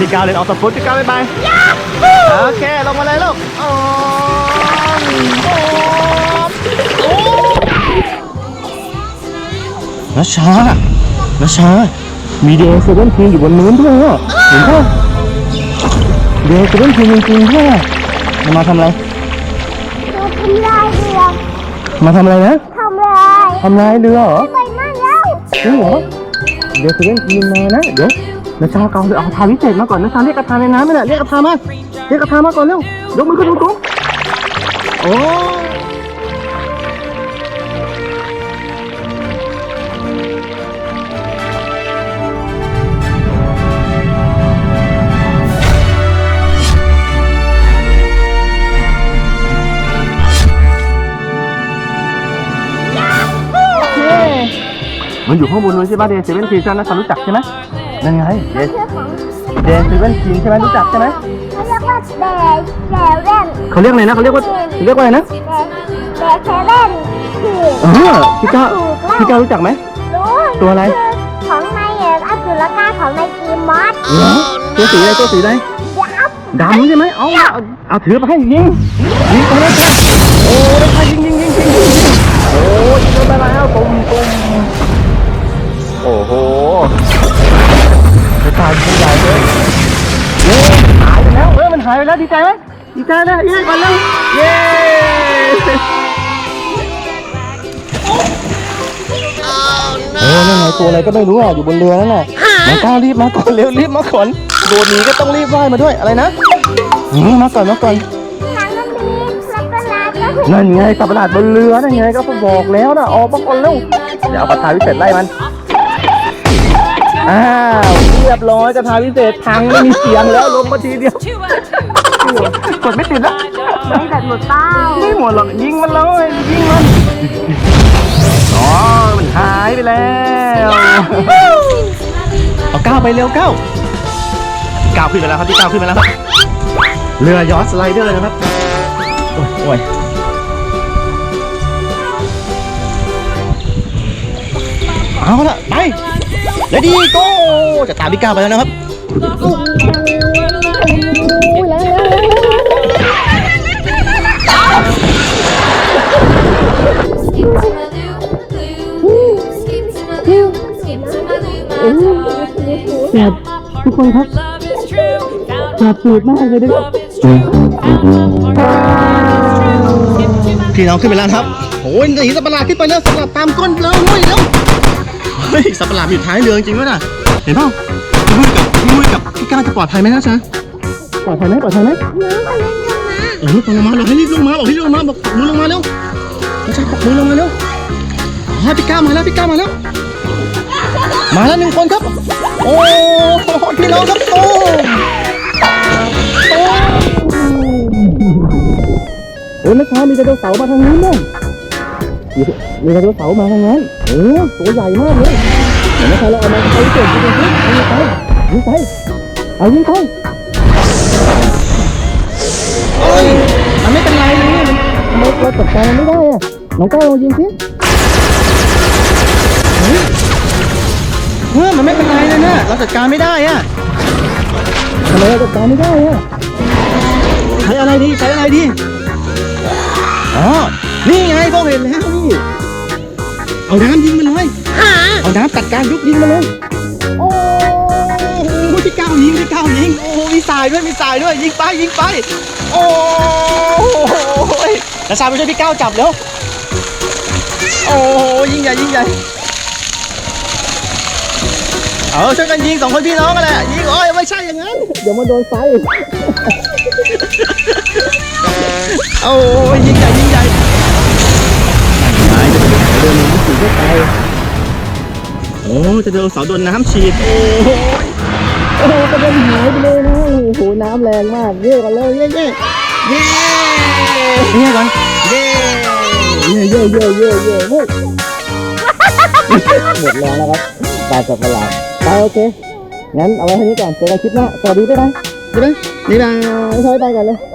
พี่ก้าวเล่นออกสปุตพี่ก้าวบ๊ายบายโอเคลงมาเลยลูกโอ้โอ้นัชชานัชชามีเดย์เซเว่นทีอยู่บนนู้นด้วยอะเห็นป่ะเดย์เซเว่นทีจริงๆด้วยมันมาทำอะไรเราทำลายเรือมาทำอะไรนะทำลายทำลายเรือเหรอไปนั่งแล้วจริงเหรอเดี๋ยวเซเว่นทีมานะเดี๋ยว นัชชาเกาไปเอากระทาวิเศษมาก่อนนะช้าเรียกกระทาในน้ำไม่ได้เรียกกระทามาเรียกกระทามาก่อนเร็วยกมือขึ้นสูงๆโอ้ มันอยู่ข้างบนนู้นใช่ไหมเดย์เซเว่นทีนัชชารู้จักใช่ไหมนั่นไงเดย์คือของเดย์เซเว่นทีใช่ไหมรู้จักใช่ไหมเขาเรียกว่าแดดแดดเว่นเขาเรียกอะไรนะเขาเรียกว่าเขาเรียกว่าอะไรนะแดดแดดเซเว่นคือเออพี่ก้าวพี่ก้าวรู้จักไหมรู้ตัวอะไรคือของในเอ็อัสุรกาของในกีมอสเหรอตัวสีอะไรตัวสีอะไรยับดำใช่ไหมเอาเอาเอาถือไปให้ยิงยิงไปเลยจ้ะโอ้ยไปยิงยิงยิงยิงยิงายไปแล้วดีใจไหมดีใจนะเย้ก่อนแล้วเย้โอ้นั่นไงตัวอะไรก็ไม่รู้อะอยู่บนเรือนั่นน่ะมาก้าวรีบมาก่อนเร็วรีบมาก่อนโดดหนีก็ต้องรีบว่ายมาด้วยอะไรนะหืมมาก่อนมาก่อนหนังมันมีสัตว์ประหลาดก็คือนั่นไงสัตว์ประหลาดบนเรือนั่นไงก็บอกแล้วนะออกมาก่อนเร็วเดี๋ยวเอากระทาวิเศษไล่มัน อ้าวเรียบร้อยกระทาวิเศษพังไม่มีเสียงแล้วลงมาทีเดียวกดไม่ติดแล้วไม่แบบหมดเป้าไม่หมดหรอกยิงมันเลยยิงมันอ๋อมันหายไปแล้วเอาก้าวไปเร็วก้าวก้าวขึ้นไปแล้วครับที่ก้าวขึ้นไปแล้วครับเรือยอชต์สไลเดอร์นะครับโอ้ยโอ้ยเอาละไป เลดี้โก้จะตามพี่ก้าวไปแล้วนะครับ Skip to my loo, loo. Skip to my loo, skip to my loo, my darling. แสบทุกคนครับ Love is true, found แสบตูดมากเลยนะครับ love is true, found love is true. Skip to my พี่น้องขึ้นไปแล้วนะครับโอ้ยหนีสัตว์ประหลาดขึ้นไปแล้วสัตว์ประหลาดตามก้นเราเฮ้ยเร็ว เฮ้ยสัตว์ประหลาดอยู่ท้ายเรือจริงๆด้วยนะเห็นเปล่าพี่มุ้ยกับพี่มุ้ยกับพี่ก้าวจะปลอดภัยไหมนะจ๊ะปลอดภัยไหมปลอดภัยไหมน้องก็เล่นกันมาเออลงมาเราให้รีบลงมาบอกให้รีบลงมาบอกมือลงมาเร็วไม่ใช่บอกมือลงมาเร็วอ๋อพี่ก้าวมาแล้วพี่ก้าวมาแล้ว มาแล้วหนึ่งคนครับ โอ้พี่น้องครับโอ้โอ้เฮ้ยเมื่อเช้ามีไดโนเสาร์มาทางนี้มั้ง มีมีไดโนเสาร์มาทางนั้นโอ้ตัวใหญ่มากเลยเดี๋ยวนะคะเราเอามาใช้เก่งจริงๆยิงไปยิงไปเอายิงไปโอ้ยมันไม่เป็นไรเลยมันเราจัดการมันไม่ได้อะน้องก้าวลองยิงสิเฮ้ยเฮ้ยมันไม่เป็นไรเลยนะเราจัดการไม่ได้อะทำไมเราจัดการไม่ได้อะใช้อะไรดีใช้อะไรดีอ๋อนี่ไงก็เห็นแล้วนี่ เอาน้ำยิงมันเลยเอาน้ำจัดการยุบยิงมันเลยโอ้โหพี่ก้าวยิงพี่ก้าวยิงโอ้โหมีสายด้วยมีสายด้วยยิงไปยิงไป โอ้โหแล้วซาไปช่วยพี่ก้าวจับเร็วโอ้โหยิงใหญ่ยิงใหญ่เอาช่วยกันยิงสองคนพี่น้องกันแหละยิงโอ้ยไม่ใช่อย่างนั้นเดี๋ยวมาโดนไฟโอ้ยยิงใหญ่ยิงใหญ่นายจะ เป็นเรื่องนี้สีเข้าไปโอ้จะโดนเสาโดนน้ำฉีดโอ้ยโอ้กระเด็นหายไปเลยนะโอ้โหน้ำแรงมากเย่กันเลยเย่เย่เย่เย่ก่อนเย่เย่เย่เย่เย่เย่เฮ้ยหมดแรงแล้วครับตายจากตลาดไปโอเคงั้นเอาไว้เท่านี้ก่อนเจอกันคลิปหน้าสวัสดีบ๊ายบายบ๊ายบายบ๊ายบายไปก่อนเลย